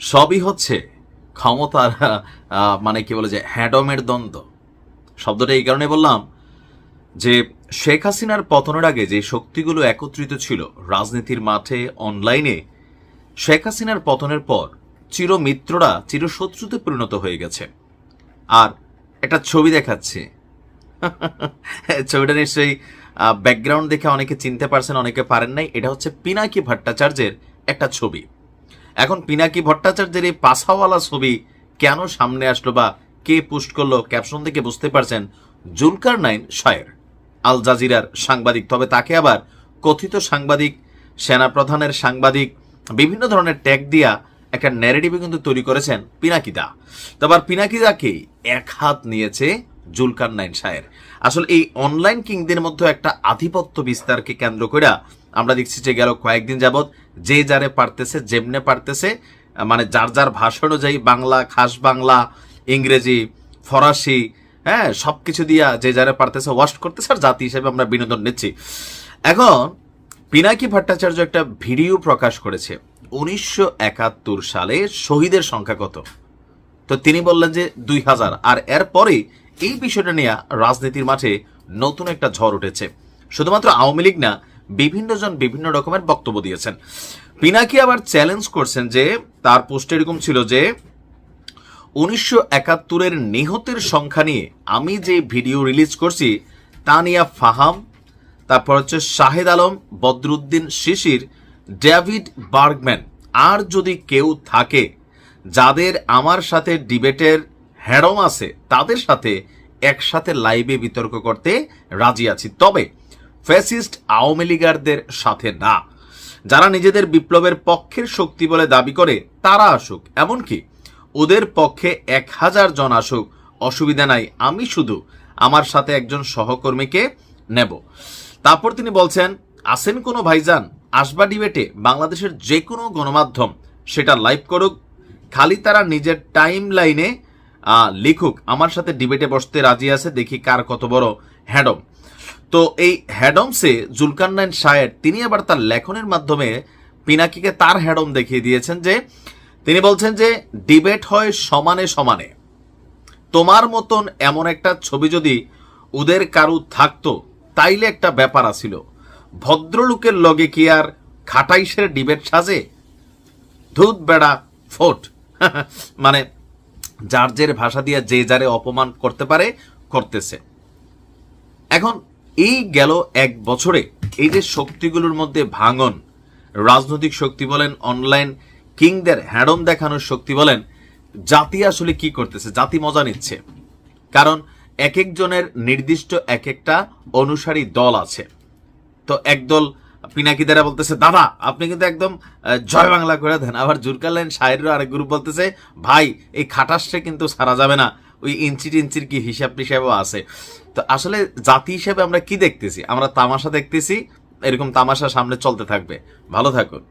সবই হচ্ছে ক্ষমতার মানে কি বলে যে হ্যাডমের দ্বন্দ্ব। শব্দটা এই কারণে বললাম যে শেখ হাসিনার পতনের আগে যে শক্তিগুলো একত্রিত ছিল রাজনীতির মাঠে অনলাইনে শেখ হাসিনার পতনের পর চিরমিত্ররা চিরশত্রুতে পরিণত হয়ে গেছে। আর একটা ছবি দেখাচ্ছে। ছবিটা নিশ্চয়ই ব্যাকগ্রাউন্ড দেখে অনেকে চিনতে পারছেন, অনেকে পারেন নাই। এটা হচ্ছে পিনাকি ভট্টাচার্যের একটা ছবি। এখন পিনাকি ভট্টাচার্যের এই পাছাওয়ালা ছবি কেন সামনে আসলো বা কে পোস্ট করল ক্যাপশন থেকে বুঝতে পারছেন জুলকার নাইন শায়ের। আল জাজিরার সাংবাদিক, তবে তাকে আবার কথিত সাংবাদিক, সেনাপ্রধানের সাংবাদিক, বিভিন্ন ধরনের ট্যাগ দিয়া একটা ন্যারেটিভে কিন্তু তৈরি করেছেন পিনাকিদা তবে আর পিনাকিদাকে এক হাত নিয়েছে জুলকার নাইন শায়ের। আসলে এই অনলাইন কিংদের মধ্যে একটা আধিপত্য বিস্তারকে কেন্দ্র করে আমরা দেখছি যে গেল কয়েকদিন যাবৎ যে যারে পারতেছে, যেমনে পারতেছে মানে যার যার ভাষা অনুযায়ী বাংলা, খাস বাংলা, ইংরেজি, ফরাসি হ্যাঁ সব কিছু দিয়া যে যারা পারতেছে ওয়াস্ট করতেছে আর জাতি হিসেবে আমরা বিনোদন নিচ্ছি। এখন, পিনাকি ভট্টাচার্য একটা ভিডিও প্রকাশ করেছে। উনিশশো একাত্তর সালে শহীদের সংখ্যা কত? তো তিনি বললেন যে দুই হাজার। আর এরপরে এই বিষয়টা নিয়ে রাজনীতির মাঠে নতুন একটা ঝড় উঠেছে। শুধুমাত্র আওয়ামী লীগ না বিভিন্ন জন বিভিন্ন রকমের বক্তব্য দিয়েছেন। পিনাকি আবার চ্যালেঞ্জ করছেন যে, তার পোস্ট এরকম ছিল যে, উনিশশো একাত্তরের নিহতের সংখ্যা নিয়ে আমি যে ভিডিও রিলিজ করছি তা নিয়ে ফাহাম, তারপর হচ্ছে শাহেদ আলম, বদরুদ্দিন শিশির ডেভিড বার্গম্যান, আর যদি কেউ থাকে, যাদের আমার সাথে ডিবেটের হ্যাডম আছে, তাদের সাথে একসাথে লাইভে বিতর্ক করতে রাজি আছি। তবে ফ্যাসিস্ট আওয়ামী লীগারদের সাথে না। যারা নিজেদের বিপ্লবের পক্ষের শক্তি বলে দাবি করে, তারা আসুক। এমনকি ওদের পক্ষে এক হাজার জন আসুক, অসুবিধা নাই, আমি শুধু আমার সাথে একজন সহকর্মীকে নেব। তারপর তিনি বলছেন, আসেন কোনো ভাইজান, আসবা ডিবেটে, বাংলাদেশের যে কোনো গণমাধ্যম, সেটা লাইভ করুক। খালি তারা নিজের টাইম লাইনে লিখুক, আমার সাথে ডিবেটে বসতে রাজি আছে, দেখি কার কত বড় হ্যাডম। তো এই হ্যাডমসে জুলকান্নাইন শায়ের তিনি আবার তার লেখনের মাধ্যমে পিনাকিকে তার হ্যাডম দেখিয়ে দিয়েছেন যে, তিনি বলছেন যে, ডিবেট হয় সমানে সমানে। তোমার মতন এমন একটা ছবি যদি ওদের কারু থাকতো, তাইলে একটা ব্যাপার আছিল। ভদ্রলোকের লগে কি আর খাটাইশের ডিবেট সাজে? ধুত বেড়া, ফোট। মানে যার জের ভাষা দিয়ে যে যারে অপমান করতে পারে, করতেছে। এখন এই গেল এক বছরে। এই যে শক্তিগুলোর মধ্যে ভাঙন, রাজনৈতিক শক্তি বলেন অনলাইন কিংদের হ্যাডম দেখানোর শক্তি বলেন, জাতি আসলে কি করতেছে, জাতি মজা নিচ্ছে। কারণ এক একজনের নির্দিষ্ট এক একটা অনুসারী দল আছে। তো একদল পিনাকি দ্বারা বলতেছে, দাদা, আপনি কিন্তু একদম জয় বাংলা করে দেন। আবার জুরকালেন শায়েরও আরেক গ্রুপ বলতেছে, ভাই, এই খাটাসটা কিন্তু সারা যাবে না। ওই ইঞ্চি টিঞ্চির কি হিসাব টিসাবও আছে। তো আসলে জাতি হিসাবে আমরা কি দেখতেছি? আমরা তামাশা দেখতেছি, এরকম তামাশা সামনে চলতে থাকবে। ভালো থাকুন।